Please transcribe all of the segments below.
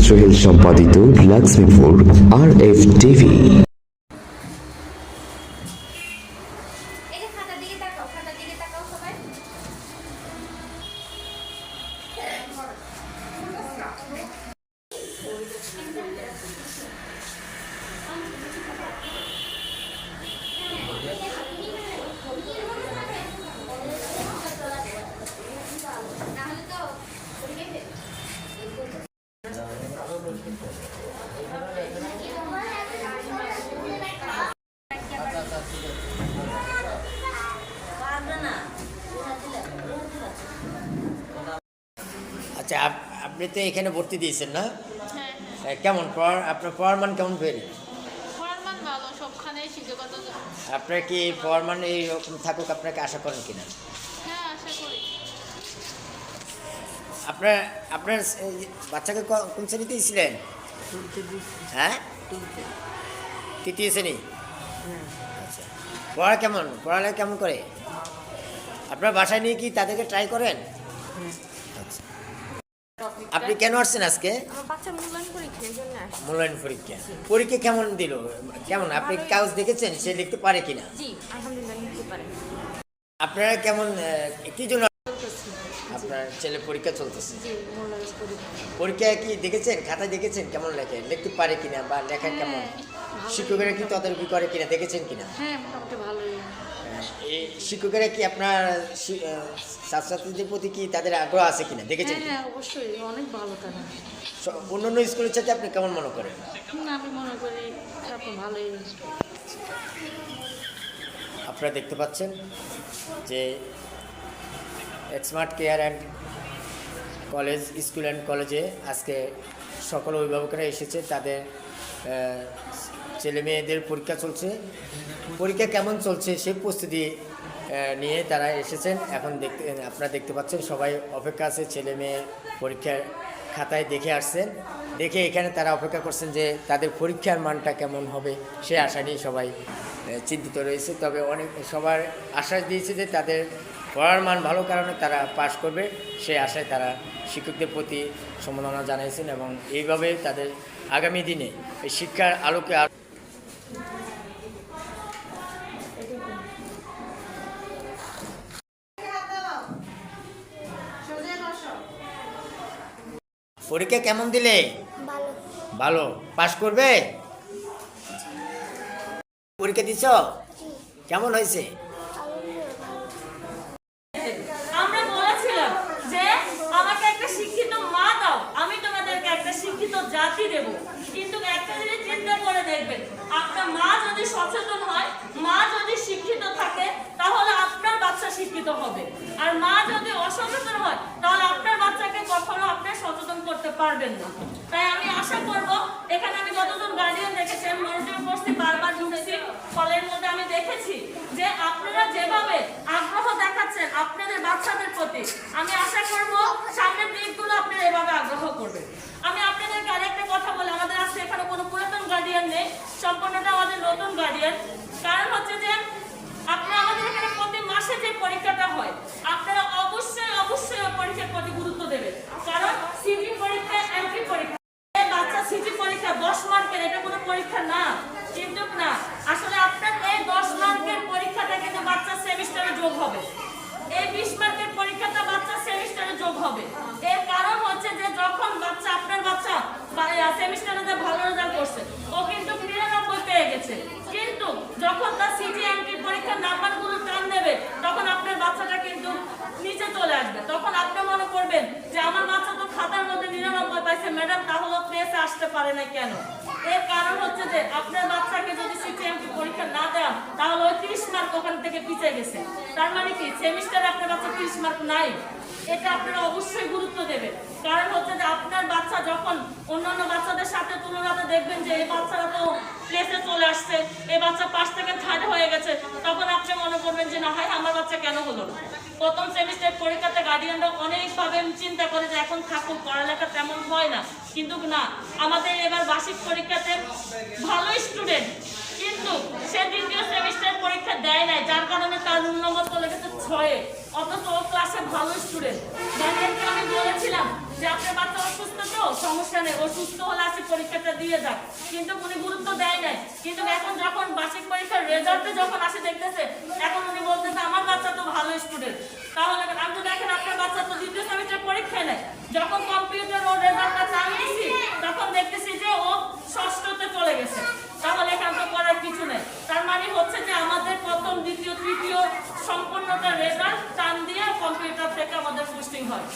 সোহেল সম্পাদিত লাক্সমিপুর আর F TV এই যে খাতার দিকে তাকাও খাতার দিকে তাকাও সবাই তাহলে তো পরীক্ষায় ফেল। আচ্ছা আপ- আপনি তো এখানে ভর্তি দিয়েছেন না? হ্যাঁ কেমন? পড়ার আপনার পড়ার মান কেমন মান শিক্ষকতা আপনার কি পড়ার মান এইরকম থাকুক আপনাকে আশা করেন কিনা? হ্যাঁ আশা করি। আপনার আপনার বাচ্চাকে কোন শ্রেণীতে ছিলেন হ্যাঁ? তৃতীয় শ্রেণি? আচ্ছা। পড়া কেমন? পড়ালেখা কেমন করে? আপনার বাসায় নিয়ে কি তাদেরকে ট্রাই করেন? আপনি কেন আসছেন আজকে? মূল্যায়ন পরীক্ষা পরীক্ষা। কেমন দিল? কেমন? আপনি কাগজ দেখেছেন? সে লিখতে পারে কিনা? আপনারা কেমন কি জন্য আপনার ছেলে পরীক্ষা চলতেছে? পরীক্ষা। কি দেখেছেন? খাতায় দেখেছেন? কেমন লেখে? লিখতে পারে কিনা বা লেখা কেমন? শিক্ষকেরা কি তদারকি করে কিনা? দেখেছেন কিনা? হ্যাঁ মোটামুটি ভালোই। শিক্ষকেরা কি আপনার ছাত্রছাত্রীদের প্রতি কি তাদের আগ্রহ আছে কিনা? দেখেছেন হ্যাঁ হ্যাঁ অবশ্যই অনেক ভালো তারা। অন্যান্য স্কুলের সাথে আপনি কেমন মনে করেন? আমি মনে করি আপনি ভালোই আপনারা দেখতে পাচ্ছেন যে smart care and college school and কলেজে আজকে সকল অভিভাবকরা এসেছে তাদের ছেলে মেয়েদের পরীক্ষা চলছে। পরীক্ষা কেমন চলছে সেই প্রস্তুতি নিয়ে তারা এসেছেন। এখন দেখতে, আপনারা দেখতে পাচ্ছেন সবাই অপেক্ষা আছে, ছেলে মেয়ে পরীক্ষার খাতায় দেখে আসছেন। দেখে এখানে তারা অপেক্ষা করছেন যে তাদের পরীক্ষার মানটা কেমন হবে, সে আশা নিয়ে সবাই চিন্তিত রয়েছে। তবে অনেক, সবার আশ্বাস দিয়েছে যে তাদের পড়ার মান ভালো কারণে তারা পাশ করবে। সে আশায় তারা শিক্ষকদের প্রতি সম্মাননা জানিয়েছেন এবং এইভাবে তাদের আগামী দিনে এই শিক্ষার আলোকে পরীক্ষা কেমন দিলে? ভালো। পাশ করবে? পরীক্ষা দিছ? কেমন হয়েছে? আমরা বলেছিলাম যে আমাকে একটা শিক্ষিত মা দাও আমি তোমাদেরকে একটা শিক্ষিত জাতি দেব। কিন্তু একটা জিনিস চিন্তা করে দেখবেন আপনার মা যদি সচেতন হয় মা যদি শিক্ষিত থাকে তাহলে আপনার বাচ্চা শিক্ষিত হবে। আর মা যদি অসচেতন হয় তাহলে আপনার বাচ্চাকে কখনো সচেতন করতে পারবেন না। তাই আমি আশা করব, এখানে আমি যতজন গার্ডিয়ান দেখেছি, আমি মনোযোগ করছি, বারবার ঢুকেছি ফলের মধ্যে আমি দেখেছি যে আপনারা যেভাবে আগ্রহ দেখাচ্ছেন আপনাদের বাচ্চাদের প্রতি, আমি আশা করব সামনের দিকগুলো আপনারা এভাবে আগ্রহ করবেন। আমি আপনাদেরকে আরেকটা কথা বলি, আমাদের আজকে এখানে কোনো পুরাতন গার্ডিয়ান নেই, সম্পূর্ণটা আমাদের নতুন গার্ডিয়ান কারণ হচ্ছে যে আপনারা আমাদের এখানে প্রতি মাসে যে পরীক্ষাটা হয় আপনারা অবশ্যই অবশ্যই ওই পরীক্ষার প্রতি গুরুত্ব দেবেন কারণ সিটি পরীক্ষা এমপি পরীক্ষা এই বাচ্চা সিটি পরীক্ষা দশ মার্কের এটা কোনো পরীক্ষা না কিন্তু না আসলে আপনার এই দশ মার্কের পরীক্ষাটা কিন্তু বাচ্চার সেমিস্টারে যোগ হবে এই বিশ মার্কের পরীক্ষাটা বাচ্চার সেমিস্টারে যোগ তার নিচে চলে আসবে। যে আমার বাচ্চা তো খাতার মধ্যে নিরানব্বই পাইছে, ম্যাডাম তাহলে প্লেসে আসতে পারে কেন? এর কারণ হচ্ছে যে আপনার বাচ্চাকে যদি সিটিএমপি পরীক্ষা না দেন, তাহলে ওই তিরিশ মার্ক ওখান থেকে পিছিয়ে গেছে। তার মানে কি? সেমিস্টারে আপনার বাচ্চা তিরিশ মার্ক নাই। এটা আপনারা অবশ্যই গুরুত্ব দেবেন। কারণ হচ্ছে যে আপনার বাচ্চা যখন অন্যান্য বাচ্চাদের সাথে তুলনাতে দেখবেন যে এই বাচ্চারা তো প্লেসে চলে আসছে, এই বাচ্চা পাশ থেকে থার্ড হয়ে গেছে, তখন আপনি মনে করবেন যে না, হয়, আমার বাচ্চা কেন হলো প্রথম সেমিস্টার পরীক্ষাতে গার্ডিয়ানরা অনেকভাবে চিন্তা করে যে এখন থাকুক, পড়ালেখা তেমন হয় না। কিন্তু না, আমাদের এবার বার্ষিক পরীক্ষাতে ভালো স্টুডেন্ট কিন্তু সে দ্বিতীয় সেমিস্টার পরীক্ষা দেয় নাই, যার কারণে তার রুল নম্বর চলে গেছে ছয়ে। অথচ ও ক্লাসে ভালো স্টুডেন্ট গার্ডিয়ানকে আমি বলেছিলাম যে যে আপনার বাচ্চা অসুস্থ তো? সমস্যা নেই, ও সুস্থ হলে আসে, পরীক্ষাটা দিয়ে যাক। কিন্তু উনি গুরুত্ব দেয় নাই। কিন্তু এখন যখন বার্ষিক পরীক্ষার রেজাল্টে যখন আসে দেখতেছে, এখন উনি বলতেছে, আমার বাচ্চা তো ভালো স্টুডেন্ট তাহলে আমি তো দেখেন, আপনার বাচ্চা তো দ্বিতীয় সেমিস্টার পরীক্ষায় নেয় যখন কম্পিউটার ও রেজাল্টটা চালিয়েছি তখন দেখতেছি যে ও ষষ্ঠতে চলে গেছে তাহলে এখান তো করার কিছু নেই তার মানে হচ্ছে যে আমাদের প্রথম দ্বিতীয় তৃতীয় সম্পূর্ণটা রেজাল্ট টান দিয়ে কম্পিউটার থেকে আমাদের পোস্টিং হয়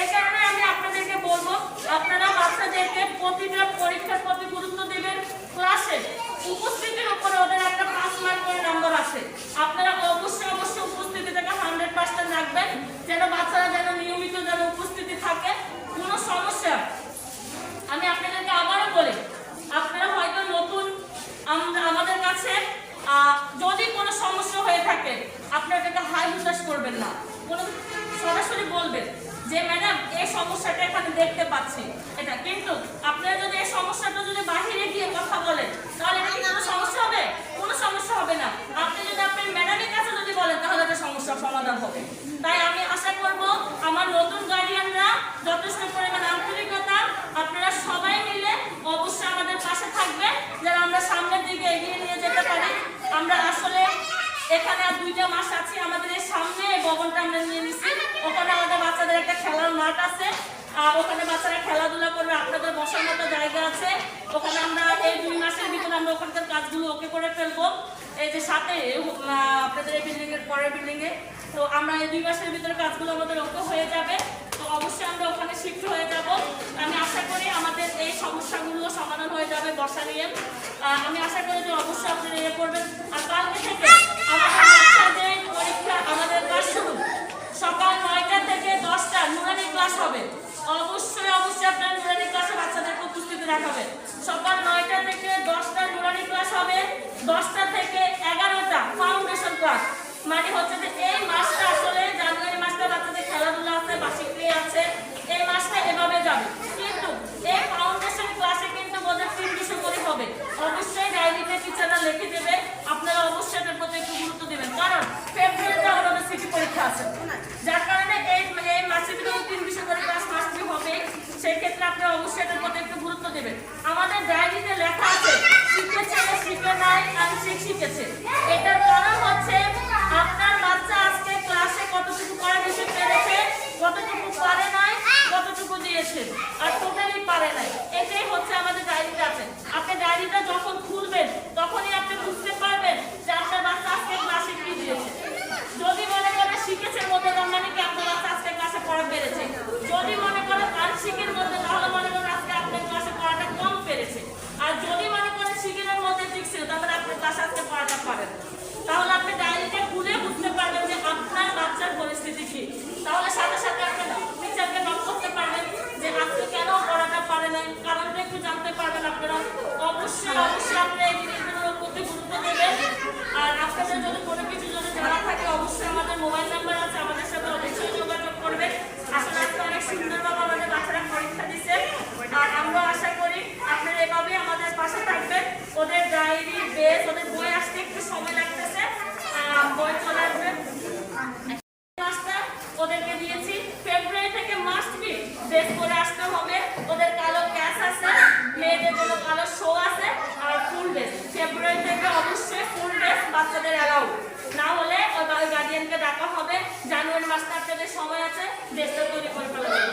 এই কারণে আমি আপনাদেরকে বলব আপনারা বাচ্চাদেরকে প্রতিটা পরীক্ষার প্রতি গুরুত্ব দিবেন ক্লাসে উপস্থিতির উপরে ওদের একটা পাঁচ মার্ক করে নাম্বার আসে আপনারা অবশ্যই অবশ্যই উপস্থিতি থেকে হান্ড্রেড পার্সেন্ট রাখবেন যেন বাচ্চারা যেন নিয়মিত যেন উপস্থিতি থাকে কোনো সমস্যা আমি আপনাদেরকে আবারও বলি আপনারা হয়তো নতুন আমরা আমাদের কাছে আহ, যদি কোনো সমস্যা হয়ে থাকে আপনারা এটাকে হাই হুতাশ করবেন না। কোনো সরাসরি বলবেন যে, ম্যাডাম, এই সমস্যাটা এখানে দেখতে পাচ্ছি। এটা। কিন্তু আপনারা যদি এই সমস্যাটা যদি বাহিরে গিয়ে কথা বলেন, তাহলে এটা কোনো সমস্যা হবে? কোনো সমস্যা হবে না। আপনি যদি আপনার ম্যাডামের কাছে যদি বলেন, তাহলে একটা সমস্যার সমাধান হবে। তাই আমি আশা করব আমার নতুন গার্ডিয়ানরা যথেষ্ট পরিমাণ আন্তরিকতা আপনারা সবাই মিলে অবশ্যই আমাদের পাশে থাকবে যেন আমরা সামনের দিকে এগিয়ে নিয়ে যেতে পারি আমরা আসলে এখানে আর দুইটা মাস আছি আমাদের এই সামনে এই ভবনটা আমরা নিয়ে নিচ্ছি ওখানে আমাদের বাচ্চাদের একটা খেলার মাঠ আছে। আর ওখানে বাচ্চারা খেলাধুলা করবে আপনাদের বসার মতো জায়গা আছে। ওখানে আমরা এই দুই মাসের ভিতরে আমরা ওখানকার কাজগুলো ওকে করে ফেলব। এই যে সাথে আপনাদের এই বিল্ডিং এর পরের বিল্ডিং এ। তো আমরা এই দুই মাসের ভিতরে কাজগুলো আমাদের ওকে হয়ে যাবে। তো অবশ্যই আমরা ওখানে শিফট হয়ে যাব। আমি আশা করি আমাদের এই সমস্যাগুলো সমাধান হয়ে যাবে বসা নিয়ে। আমি আশা করি যে অবশ্যই আপনারা ইয়ে করবেন। আর কালকে থেকে আমাদের পরীক্ষা আমাদের সকাল নয়টা থেকে দশটা নুরানি ক্লাস হবে। অবশ্যই অবশ্যই আপনার নুরানি ক্লাসে বাচ্চাদেরকে উপস্থিত রাখাবেন সকাল নয়টা থেকে দশটা নুরানি ক্লাস হবে, দশটা থেকে এগারোটা ফাউন্ডেশন ক্লাস মানে হচ্ছে যে এই মাসটা আসলে জানুয়ারি মাসটা বাচ্চাদের খেলাধুলা আছে বার্ষিক ক্রিয়া আছে এই মাসটা এভাবে যাবে কিন্তু এই ফাউন্ডেশন ক্লাসে কিন্তু বোধহয় তিন বিষয় করে হবে অবশ্যই ডায়েরিতে টিচাররা লিখে দেবে আপনারা অবশ্যই এটার প্রতি একটু গুরুত্ব দেবেন কারণ ফেব্রুয়ারিতে আমাদের সিটি পরীক্ষা আছে যার কারণে এই এই মাসের ভিতরে তিন বিষয় করে ক্লাস মাসটি হবে সেই ক্ষেত্রে আপনারা অবশ্যই এটার প্রতি একটু গুরুত্ব দেবেন আমাদের ডায়েরিতে লেখা আছে শিখেছে শিখে নাই আংশিক শিখেছে এটার কারণ হচ্ছে আপনার বাচ্চা আজকে ক্লাসে কতটুকু পড়া দিতে পেরেছে কতটুকু পারে নাই কতটুকু দিয়েছে আর টোটালি পারে নাই এটাই হচ্ছে আমাদের ডায়েরিতে আছে আপনি ডায়েরিটা যখন খুলবেন তখনই আপনি বুঝতে পারবেন যে আপনার বাচ্চা আজকে ক্লাসে কি দিয়েছে যদি মনে করেন শিখেছে মধ্যে তার মানে কি আপনার বাচ্চা আজকে ক্লাসে পড়া পেরেছে যদি মনে করেন আংশিকের মধ্যে তাহলে মনে করেন আজকে আপনার ক্লাসে পড়াটা কম পেরেছে আর যদি মনে করেন শিখের মধ্যে ঠিক ছিল তাহলে আপনার ক্লাসে আজকে পড়াটা পারেন তাহলে আপনি ডায়েরিটা খুলে বুঝতে পারবেন যে আপনার বাচ্চার পরিস্থিতি কি তাহলে সাথে সাথে আপনি টিচারকে নক করতে পারবেন যে আজকে কেন পড়াটা পারে নাই কারণটা একটু জানতে পারবেন আপনারা অবশ্যই অবশ্যই আপনি এই জিনিসগুলোর প্রতি গুরুত্ব দেবেন আর আপনাদের যদি কোনো কিছু যদি জানা থাকে অবশ্যই আমাদের মোবাইল নাম্বার আছে আমাদের সাথে অবশ্যই যোগাযোগ করবেন আসলে আজকে অনেক সুন্দরভাবে আমাদের বাচ্চারা পরীক্ষা দিচ্ছে আর আমরা আশা করি আপনারা এভাবে আমাদের পাশে থাকবেন ওদের ডায়েরি বেস ওদের বই আসতে একটু সময় লাগতেছে আহ, বই চলে আসবে মাসটা ওদেরকে দিয়েছি ফেব্রুয়ারি থেকে মাস্ট বি আসতে হবে। ওদের কালো ক্যাশ আছে, মেয়েদের জন্য কালো শো আছে, আর ফুল ড্রেস ফেব্রুয়ারি থেকে অবশ্যই ফুল ড্রেস বাচ্চাদের অ্যালাউ না হলে ওই গার্ডিয়ানকে ডাকা হবে। জানুয়ারি মাসটা আপনাদের সময় আছে ড্রেসটা তৈরি করে ফেলা যাবে